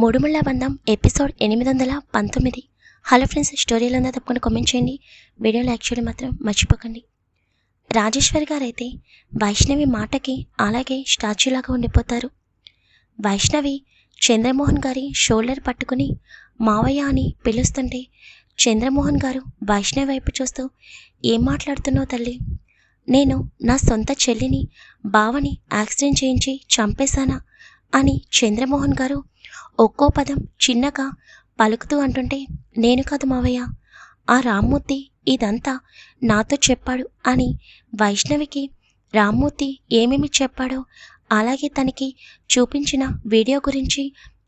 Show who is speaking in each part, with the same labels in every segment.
Speaker 1: మూడుముళ్ళ బంధం ఎపిసోడ్ ఎనిమిది వందల పంతొమ్మిది. హలో ఫ్రెండ్స్ స్టోరీలు ఉందా తప్పకుండా కామెంట్ చేయండి. వీడియో లైక్ చేయడం మాత్రం మర్చిపోకండి. రాజేశ్వరి గారు అయితే వైష్ణవి మాటకి అలాగే స్టాచ్యూలాగా ఉండిపోతారు. వైష్ణవి చంద్రమోహన్ గారి షోల్డర్ పట్టుకుని మావయ్య అని పిలుస్తుంటే చంద్రమోహన్ గారు వైష్ణవి వైపు చూస్తూ ఏం మాట్లాడుతున్నావు తల్లి? నేను నా సొంత చెల్లిని బావని యాక్సిడెంట్ చేయించి చంపేశానా? అని చంద్రమోహన్ గారు ఒక్కో పదం చిన్నగా పలుకుతూ అంటుంటే నేను కాదు మావయ్య ఆ రామ్మూర్తి ఇదంతా నాతో చెప్పాడు అని వైష్ణవికి రామ్మూర్తి ఏమేమి చెప్పాడో అలాగే తనకి చూపించిన వీడియో గురించి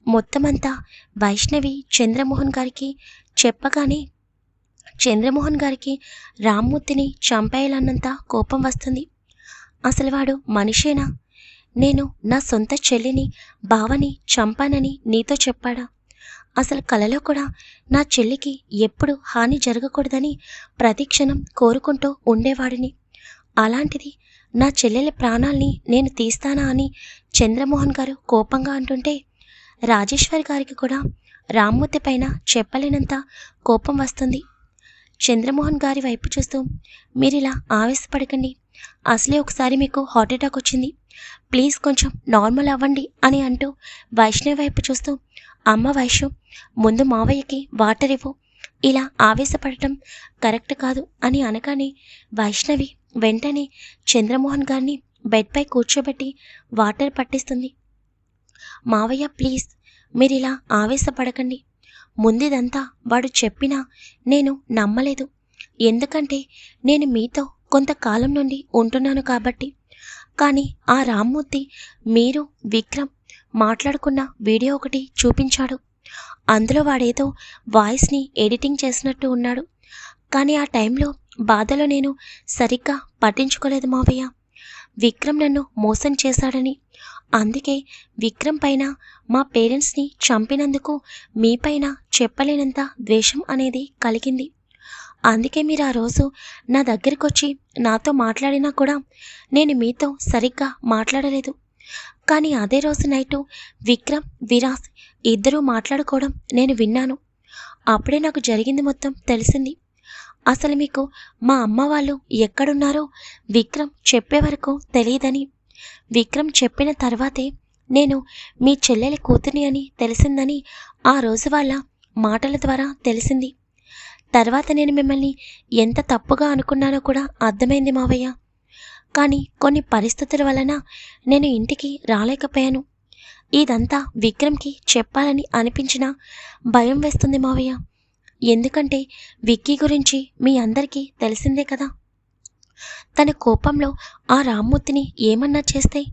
Speaker 1: మొత్తమంతా వైష్ణవి చంద్రమోహన్ గారికి చెప్పగానే చంద్రమోహన్ గారికి రామ్మూర్తిని చంపేయాలన్నంత కోపం వస్తుంది. అసలు వాడు మనిషేనా? నేను నా సొంత చెల్లిని బావని చంపానని నీతో చెప్పాడా? అసలు కలలో కూడా నా చెల్లికి ఎప్పుడు హాని జరగకూడదని ప్రతిక్షణం కోరుకుంటూ ఉండేవాడిని. అలాంటిది నా చెల్లెల ప్రాణాల్ని నేను తీస్తానా అని చంద్రమోహన్ గారు కోపంగా అంటుంటే రాజేశ్వరి గారికి కూడా రామ్మూర్తి పైన చెప్పలేనంత కోపం వస్తుంది. చంద్రమోహన్ గారి వైపు చూస్తూ మీరిలా ఆవేశపడకండి. అసలే ఒకసారి మీకు హార్ట్ అటాక్ వచ్చింది. ప్లీజ్ కొంచెం నార్మల్ అవ్వండి అని అంటూ వైష్ణవి వైపు చూస్తూ అమ్మ వైష్ణవ్ ముందు మావయ్యకి వాటర్ ఇవ్వు. ఇలా ఆవేశపడటం కరెక్ట్ కాదు అని అనగానే వైష్ణవి వెంటనే చంద్రమోహన్ గారిని బెడ్పై కూర్చోబెట్టి వాటర్ పట్టిస్తుంది. మావయ్య ప్లీజ్ మీరు ఇలా ఆవేశపడకండి. ముందిదంతా వాడు చెప్పినా నేను నమ్మలేదు. ఎందుకంటే నేను మీతో కొంతకాలం నుండి ఉంటున్నాను కాబట్టి కానీ ఆ రామ్మూర్తి మీరు విక్రమ్ మాట్లాడుకున్న వీడియో ఒకటి చూపించాడు. అందులో వాడేదో వాయిస్ని ఎడిటింగ్ చేసినట్టు ఉన్నాడు. కానీ ఆ టైంలో బాధలో నేను సరిగ్గా పట్టించుకోలేదు మావయ్య. విక్రమ్ నన్ను మోసం చేశాడని. అందుకే విక్రమ్ పైన మా పేరెంట్స్ని చంపినందుకు మీపైన చెప్పలేనంత ద్వేషం అనేది కలిగింది. అందుకే మీరు ఆ రోజు నా దగ్గరికి వచ్చి నాతో మాట్లాడినా కూడా నేను మీతో సరిగ్గా మాట్లాడలేదు. కానీ అదే రోజు నైటు విక్రమ్ విరాస్ ఇద్దరూ మాట్లాడుకోవడం నేను విన్నాను. అప్పుడే నాకు జరిగింది మొత్తం తెలిసింది. అసలు మీకు మా అమ్మ వాళ్ళు ఎక్కడున్నారో విక్రమ్ చెప్పే వరకు తెలియదని. విక్రమ్ చెప్పిన తర్వాతే నేను మీ చెల్లెలి కూతుర్ని అని తెలిసిందని ఆ రోజు వాళ్ళ మాటల ద్వారా తెలిసింది. తర్వాత నేను మిమ్మల్ని ఎంత తప్పుగా అనుకున్నానో కూడా అర్థమైంది మావయ్య. కానీ కొన్ని పరిస్థితుల వలన నేను ఇంటికి రాలేకపోయాను. ఇదంతా విక్రమ్కి చెప్పాలని అనిపించిన భయం వేస్తుంది మావయ్య. ఎందుకంటే విక్కీ గురించి మీ అందరికీ తెలిసిందే కదా. తన కోపంలో ఆ రామ్మూర్తిని ఏమన్నా చేస్తే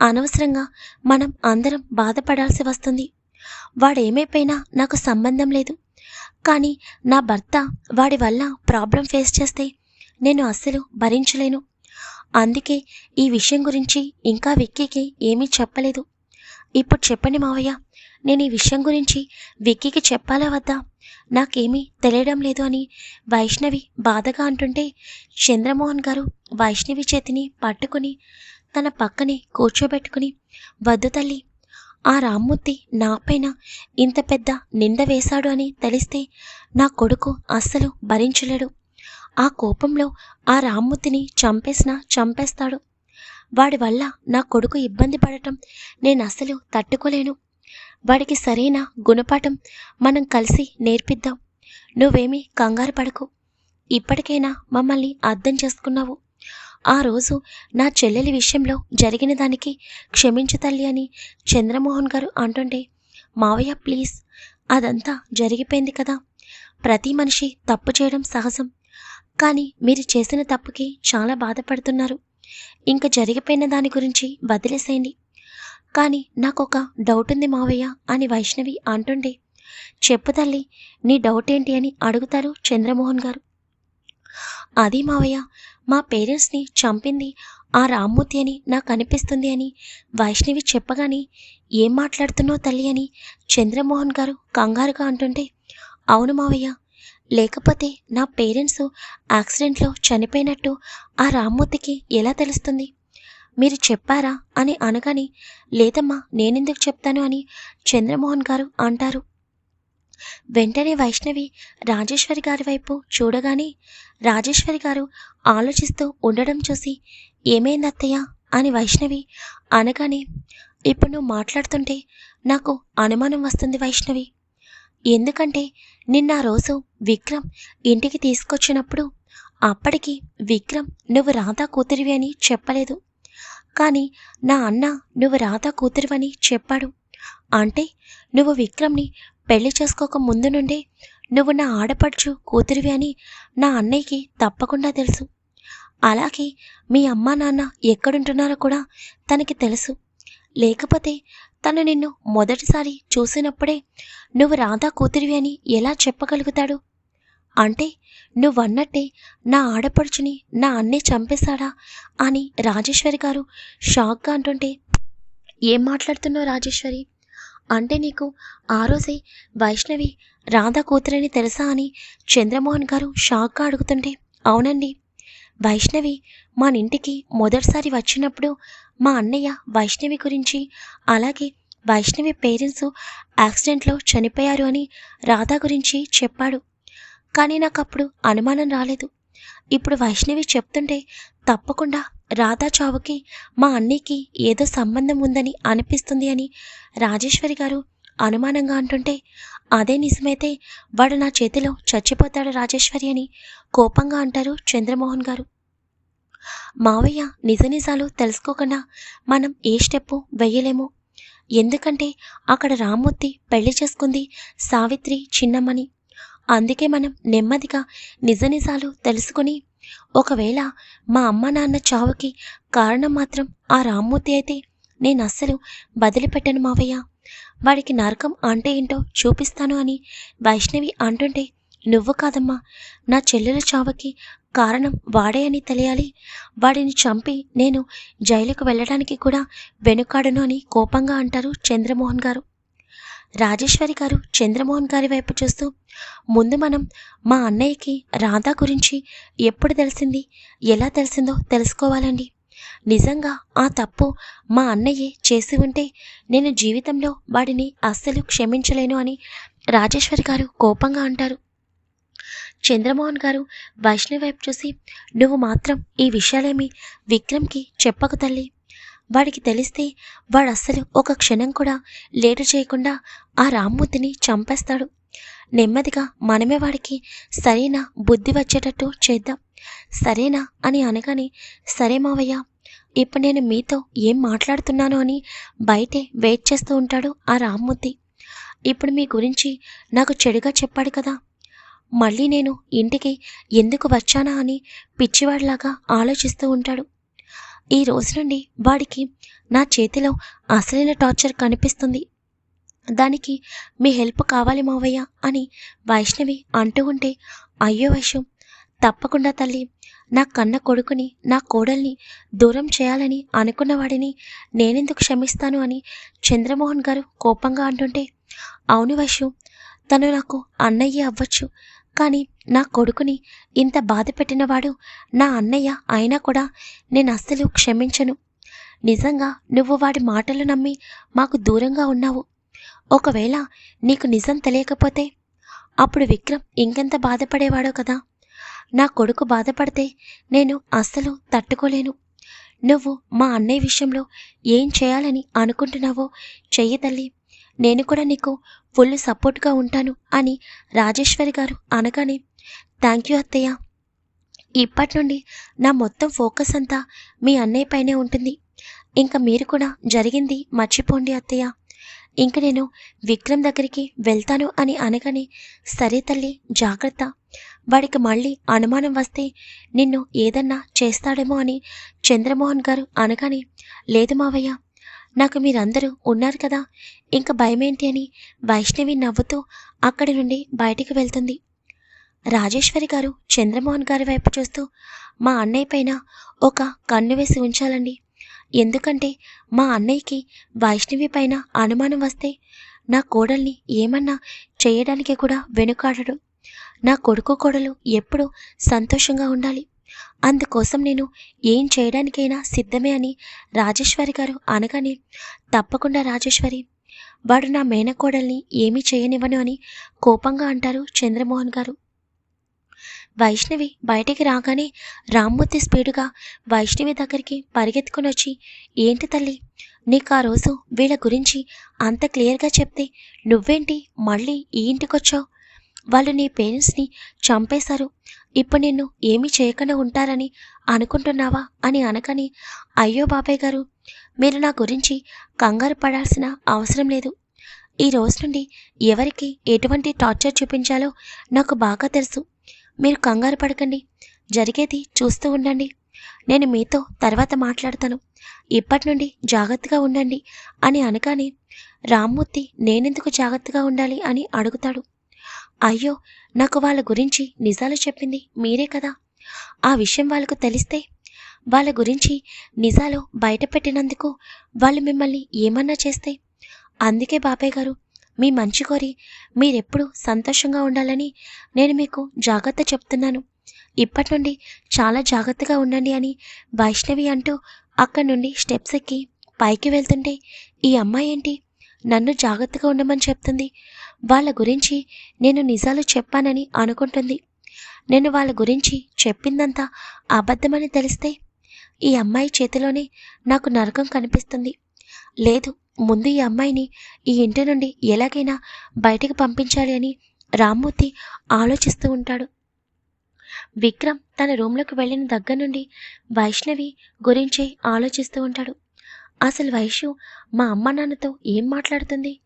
Speaker 1: అనవసరంగా మనం అందరం బాధపడాల్సి వస్తుంది. వాడేమైపోయినా నాకు సంబంధం లేదు. కానీ నా భర్త వాడి వల్ల ప్రాబ్లం ఫేస్ చేస్తే నేను అస్సలు భరించలేను. అందుకే ఈ విషయం గురించి ఇంకా విక్కీకి ఏమీ చెప్పలేదు. ఇప్పుడు చెప్పండి మావయ్య నేను ఈ విషయం గురించి విక్కీకి చెప్పాలా వద్దా? నాకేమీ తెలియడం లేదు అని వైష్ణవి బాధగా అంటుంటే చంద్రమోహన్ గారు వైష్ణవి చేతిని పట్టుకుని తన పక్కనే కూర్చోబెట్టుకుని వద్దు తల్లి ఆ రామ్మూర్తి నాపైన ఇంత పెద్ద నింద వేశాడు అని తెలిస్తే నా కొడుకు అస్సలు భరించలేడు. ఆ కోపంలో ఆ రామ్మూర్తిని చంపేసినా చంపేస్తాడు. వాడి వల్ల నా కొడుకు ఇబ్బంది పడటం నేను అస్సలు తట్టుకోలేను. వాడికి సరైన గుణపాఠం మనం కలిసి నేర్పిద్దాం. నువ్వేమీ కంగారు పడకు. ఇప్పటికైనా మమ్మల్ని అర్థం చేసుకున్నావు. ఆ రోజు నా చెల్లెలి విషయంలో జరిగిన దానికి క్షమించు తల్లి అని చంద్రమోహన్ గారు అంటుంటే మావయ్య ప్లీజ్. అదంతా జరిగిపోయింది కదా. ప్రతి మనిషి తప్పు చేయడం సహజం. కానీ మీరు చేసిన తప్పుకి చాలా బాధపడుతున్నారు. ఇంకా జరిగిపోయిన దాని గురించి వదిలేసేయండి. కానీ నాకు ఒక డౌట్ ఉంది మావయ్య అని వైష్ణవి అంటుండే చెప్పు తల్లి నీ డౌట్ ఏంటి అని అడుగుతారు చంద్రమోహన్ గారు. అది మావయ్య మా పేరెంట్స్ని చంపింది ఆ రామ్మూర్తి అని నాకు అనిపిస్తుంది అని. వైష్ణవి చెప్పగానే ఏం మాట్లాడుతున్నావు తల్లి అని చంద్రమోహన్ గారు కంగారుగా అంటుంటే అవును మావయ్య లేకపోతే నా పేరెంట్స్ యాక్సిడెంట్లో చనిపోయినట్టు ఆ రామ్మూర్తికి ఎలా తెలుస్తుంది? మీరు చెప్పారా? అని అనగాని లేదమ్మా నేనెందుకు చెప్తాను అని చంద్రమోహన్ గారు అంటారు. వెంటనే వైష్ణవి రాజేశ్వరి గారి వైపు చూడగానే రాజేశ్వరి గారు ఆలోచిస్తూ ఉండడం చూసి ఏమైంది అత్తయ్య అని వైష్ణవి అనగానే ఇప్పుడు నువ్వు మాట్లాడుతుంటే నాకు అనుమానం వస్తుంది వైష్ణవి. ఎందుకంటే నిన్న రోజు విక్రమ్ ఇంటికి తీసుకొచ్చినప్పుడు అప్పటికి విక్రమ్ నువ్వు రాధా కూతురివి అని చెప్పలేదు. కానీ నా అన్న నువ్వు రాధా కూతురివని చెప్పాడు. అంటే నువ్వు విక్రమ్ని పెళ్ళి చేసుకోక ముందు నుండే నువ్వు నా ఆడపడుచు కూతురివి అని నా అన్నయ్యకి తప్పకుండా తెలుసు. అలాగే మీ అమ్మా నాన్న ఎక్కడుంటున్నారో కూడా తనకి తెలుసు. లేకపోతే తను నిన్ను మొదటిసారి చూసినప్పుడే నువ్వు రాధా కూతురివి అని ఎలా చెప్పగలుగుతాడు? అంటే నువ్వన్నట్టే నా ఆడపడుచుని నా అన్నే చంపేశాడా అని రాజేశ్వరి గారు షాక్గా అంటుంటే ఏం మాట్లాడుతున్నావు రాజేశ్వరి? అంటే నీకు ఆ రోజే వైష్ణవి రాధా కూతురని తెలుసా అని చంద్రమోహన్ గారు షాక్గా అడుగుతుంటే అవునండి. వైష్ణవి మన ఇంటికి మొదటిసారి వచ్చినప్పుడు మా అన్నయ్య వైష్ణవి గురించి అలాగే వైష్ణవి పేరెంట్స్ యాక్సిడెంట్లో చనిపోయారు అని రాధా గురించి చెప్పాడు. కానీ నాకు అప్పుడు అనుమానం రాలేదు. ఇప్పుడు వైష్ణవి చెప్తుంటే తప్పకుండా రాధా చావుకి మా అన్నయ్యకి ఏదో సంబంధం ఉందని అనిపిస్తుంది అని రాజేశ్వరి గారు అనుమానంగా అంటుంటే అదే నిజమైతే వాడు నా చేతిలో చచ్చిపోతాడు రాజేశ్వరి అని కోపంగా అంటారు చంద్రమోహన్ గారు. మావయ్య నిజ నిజాలు తెలుసుకోకుండా మనం ఏ స్టెప్పు వెయ్యలేము. ఎందుకంటే అక్కడ రామ్మూర్తి పెళ్ళి చేసుకుంది సావిత్రి చిన్నమ్మని. అందుకే మనం నెమ్మదిగా నిజ నిజాలు తెలుసుకుని ఒకవేళ మా అమ్మ నాన్న చావుకి కారణం మాత్రం ఆ రామ్మూర్తి అయితే నేను అస్సలు వదిలిపెట్టను మావయ్య. వాడికి నరకం అంటే ఏంటో చూపిస్తాను అని వైష్ణవి అంటుంటే నువ్వు కాదమ్మా నా చెల్లెల చావుకి కారణం వాడే అని తెలియాలి. వాడిని చంపి నేను జైలుకు వెళ్ళడానికి కూడా వెనుకాడను అని కోపంగా అంటారు చంద్రమోహన్ గారు. రాజేశ్వరి గారు చంద్రమోహన్ గారి వైపు చూస్తూ ముందు మనం మా అన్నయ్యకి రాధా గురించి ఎప్పుడు తెలిసింది? ఎలా తెలిసిందో తెలుసుకోవాలండి. నిజంగా ఆ తప్పు మా అన్నయ్యే చేసి ఉంటే నేను జీవితంలో వాడిని అస్సలు క్షమించలేను అని రాజేశ్వరి గారు కోపంగా అంటారు. చంద్రమోహన్ గారు వైష్ణవి వైపు చూసి నువ్వు మాత్రం ఈ విషయాలేమి విక్రమ్కి చెప్పకు తల్లి. వాడికి తెలిస్తే వాడు అస్సలు ఒక క్షణం కూడా లేటు చేయకుండా ఆ రామ్మూర్తిని చంపేస్తాడు. నెమ్మదిగా మనమే వాడికి సరైన బుద్ధి వచ్చేటట్టు చేద్దాం. సరేనా అని అనగానే సరే మావయ్య ఇప్పుడు నేను మీతో ఏం మాట్లాడుతున్నాను అని బయటే వెయిట్ చేస్తూ ఉంటాడు ఆ రామ్మూర్తి. ఇప్పుడు మీ గురించి నాకు చెడుగా చెప్పాడు కదా. మళ్ళీ నేను ఇంటికి ఎందుకు వచ్చానా అని పిచ్చివాడిలాగా ఆలోచిస్తూ ఉంటాడు. ఈ రోజు నుండి వాడికి నా చేతిలో అసలైన టార్చర్ కనిపిస్తుంది. దానికి మీ హెల్ప్ కావాలి మావయ్య అని వైష్ణవి అంటూ ఉంటే అయ్యో వైశ్యం తప్పకుండా తల్లి నా కన్న కొడుకుని నా కోడల్ని దూరం చేయాలని అనుకున్న వాడిని నేనెందుకు క్షమిస్తాను అని చంద్రమోహన్ గారు కోపంగా అంటుంటే అవును వైశ్యం తను నాకు అన్నయ్య అవ్వచ్చు కానీ నా కొడుకుని ఇంత బాధ పెట్టినవాడు నా అన్నయ్య అయినా కూడా నేను అస్సలు క్షమించను. నిజంగా నువ్వు వాడి మాటలు నమ్మి మాకు దూరంగా ఉన్నావు. ఒకవేళ నీకు నిజం తెలియకపోతే అప్పుడు విక్రమ్ ఇంకెంత బాధపడేవాడో కదా. నా కొడుకు బాధపడితే నేను అస్సలు తట్టుకోలేను. నువ్వు మా అన్నయ్య విషయంలో ఏం చేయాలని అనుకుంటున్నావో చెయ్యి తల్లి. నేను కూడా నీకు ఫుల్ సపోర్ట్గా ఉంటాను అని రాజేశ్వరి గారు అనగానే థ్యాంక్ యూ అత్తయ్య. ఇప్పటి నుండి నా మొత్తం ఫోకస్ అంతా మీ అన్నయ్య పైనే ఉంటుంది. ఇంకా మీరు కూడా జరిగింది మర్చిపోండి అత్తయ్య. ఇంక నేను విక్రమ్ దగ్గరికి వెళ్తాను అని అనగానే సరే తల్లి జాగ్రత్త. వాడికి మళ్ళీ అనుమానం వస్తే నిన్ను ఏదన్నా చేస్తాడేమో అని చంద్రమోహన్ గారు అనగానే లేదు మావయ్య. నాకు మీరందరూ ఉన్నారు కదా. ఇంక భయమేంటి అని వైష్ణవి నవ్వుతూ అక్కడి నుండి బయటికి వెళ్తుంది. రాజేశ్వరి గారు చంద్రమోహన్ గారి వైపు చూస్తూ మా అన్నయ్య పైన ఒక కన్ను వేసి ఉంచాలండి. ఎందుకంటే మా అన్నయ్యకి వైష్ణవి పైన అనుమానం వస్తే నా కోడల్ని ఏమన్నా చేయడానికి కూడా వెనుకాడడు. నా కొడుకు కోడలు ఎప్పుడూ సంతోషంగా ఉండాలి. అందుకోసం నేను ఏం చేయడానికైనా సిద్ధమే అని రాజేశ్వరి గారు అనగానే తప్పకుండా రాజేశ్వరి వాడు నా మేనకోడల్ని ఏమీ చేయనివ్వను అని కోపంగా అంటారు చంద్రమోహన్ గారు. వైష్ణవి బయటికి రాగానే రామ్మూర్తి స్పీడుగా వైష్ణవి దగ్గరికి పరిగెత్తుకుని వచ్చి ఏంటి తల్లి నీకు ఆ రోజు వీళ్ళ గురించి అంత క్లియర్గా చెప్తే నువ్వేంటి మళ్ళీ ఈ ఇంటికొచ్చావు? వాళ్ళు నీ పేరెంట్స్ని చంపేశారు. ఇప్పుడు నిన్ను ఏమీ చేయకుండా ఉంటారని అనుకుంటున్నావా అని అనకని అయ్యో బాబాయ్ గారు మీరు నా గురించి కంగారు పడాల్సిన అవసరం లేదు. ఈ రోజు నుండి ఎవరికి ఎటువంటి టార్చర్ చూపించాలో నాకు బాగా తెలుసు. మీరు కంగారు పడకండి. జరిగేది చూస్తూ ఉండండి. నేను మీతో తర్వాత మాట్లాడతాను. ఇప్పటి నుండి జాగ్రత్తగా ఉండండి అని అనగానే రామ్మూర్తి నేనెందుకు జాగ్రత్తగా ఉండాలి అని అడుగుతాడు. అయ్యో నాకు వాళ్ళ గురించి నిజాలు చెప్పింది మీరే కదా. ఆ విషయం వాళ్ళకు తెలిస్తే వాళ్ళ గురించి నిజాలు బయటపెట్టినందుకు వాళ్ళు మిమ్మల్ని ఏమన్నా చేస్తే అందుకే బాబాయ్ గారు మీ మంచి కోరి మీరెప్పుడు సంతోషంగా ఉండాలని నేను మీకు జాగ్రత్త చెప్తున్నాను. ఇప్పటి నుండి చాలా జాగ్రత్తగా ఉండండి అని వైష్ణవి అంటూ అక్కడి నుండి స్టెప్స్ ఎక్కి పైకి వెళ్తుంటే ఈ అమ్మాయి ఏంటి? నన్ను జాగ్రత్తగా ఉండమని చెప్తుంది. వాళ్ళ గురించి నేను నిజాలు చెప్పానని అనుకుంటుంది. నేను వాళ్ళ గురించి చెప్పిందంతా అబద్ధమని తెలిస్తే ఈ అమ్మాయి చేతిలోనే నాకు నరకం కనిపిస్తుంది. లేదు ముందు ఈ అమ్మాయిని ఈ ఇంటి నుండి ఎలాగైనా బయటికి పంపించాలి అని రామ్మూర్తి ఆలోచిస్తూ ఉంటాడు. విక్రమ్ తన రూమ్లోకి వెళ్ళిన దగ్గర నుండి వైష్ణవి గురించి ఆలోచిస్తూ ఉంటాడు. అసలు వైష్ణవ్ మా అమ్మ నాన్నతో ఏం మాట్లాడుతుంది?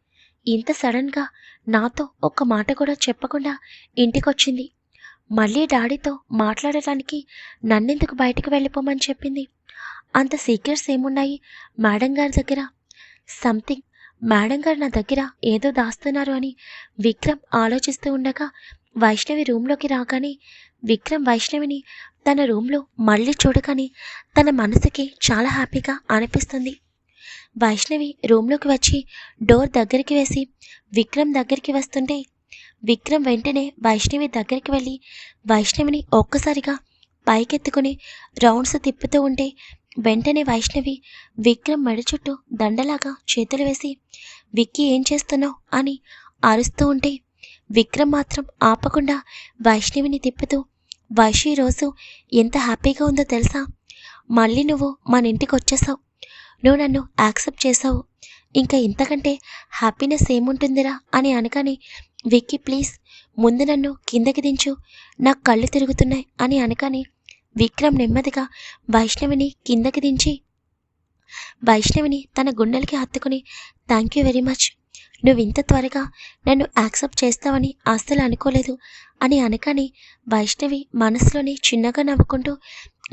Speaker 1: ఇంత సడన్గా నాతో ఒక్క మాట కూడా చెప్పకుండా ఇంటికొచ్చింది. మళ్ళీ డాడీతో మాట్లాడటానికి నన్నెందుకు బయటకు వెళ్ళిపోమని చెప్పింది. అంత సీక్రెట్స్ ఏమున్నాయి? మేడం గారి దగ్గర సంథింగ్. మేడం గారు నా దగ్గర ఏదో దాస్తున్నారు అని విక్రమ్ ఆలోచిస్తూ ఉండగా వైష్ణవి రూమ్లోకి రాగానే విక్రమ్ వైష్ణవిని తన రూమ్లో మళ్ళీ చూడగానే తన మనసుకి చాలా హ్యాపీగా అనిపిస్తుంది. వైష్ణవి రూమ్లోకి వచ్చి డోర్ దగ్గరికి వేసి విక్రమ్ దగ్గరికి వస్తుంటే విక్రమ్ వెంటనే వైష్ణవి దగ్గరికి వెళ్ళి వైష్ణవిని ఒక్కసారిగా పైకెత్తుకుని రౌండ్స్ తిప్పుతూ ఉంటే వెంటనే వైష్ణవి విక్రమ్ మెడ చుట్టూ దండలాగా చేతులు వేసి విక్కీ ఏం చేస్తున్నావు? అని అరుస్తూ ఉంటే విక్రమ్ మాత్రం ఆపకుండా వైష్ణవిని తిప్పుతూ వైషి రోజు ఎంత హ్యాపీగా ఉందో తెలుసా? మళ్ళీ నువ్వు మన ఇంటికి వచ్చేసావు. నువ్వు నన్ను యాక్సెప్ట్ చేసావు. ఇంకా ఇంతకంటే హ్యాపీనెస్ ఏముంటుందిరా అని అనగానే విక్కీ ప్లీజ్ ముందు నన్ను కిందకి దించు. నాకు కళ్ళు తిరుగుతున్నాయి అని అనగానే విక్రమ్ నెమ్మదిగా వైష్ణవిని కిందకి దించి. వైష్ణవిని తన గుండెలకి హత్తుకుని థ్యాంక్ యూ వెరీ మచ్. నువ్వు ఇంత త్వరగా నన్ను యాక్సెప్ట్ చేస్తావని అస్సలు అనుకోలేదు అని అనగానే వైష్ణవి మనసులోని చిన్నగా నవ్వుకుంటూ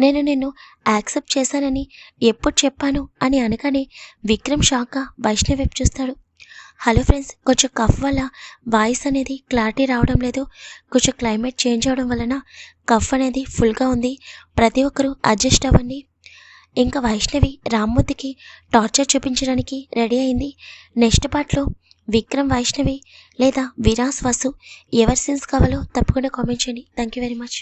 Speaker 1: నేను నిన్ను యాక్సెప్ట్ చేశానని ఎప్పుడు చెప్పాను అని అనగానే విక్రమ్ షాక్గా వైష్ణవి వైపు చూస్తాడు. హలో ఫ్రెండ్స్ కొంచెం కఫ్ వల్ల వాయిస్ అనేది క్లారిటీ రావడం లేదు. కొంచెం క్లైమేట్ చేంజ్ అవడం వలన కఫ్ అనేది ఫుల్గా ఉంది. ప్రతి ఒక్కరూ అడ్జస్ట్ అవ్వండి. ఇంకా వైష్ణవి రామ్మూర్తికి టార్చర్ చూపించడానికి రెడీ అయింది. నెక్స్ట్ పార్ట్లో విక్రమ్ వైష్ణవి లేదా విరాస్ వసు ఎవరి సీన్స్ కావాలో తప్పకుండా కామెంట్ చేయండి. Thank you very much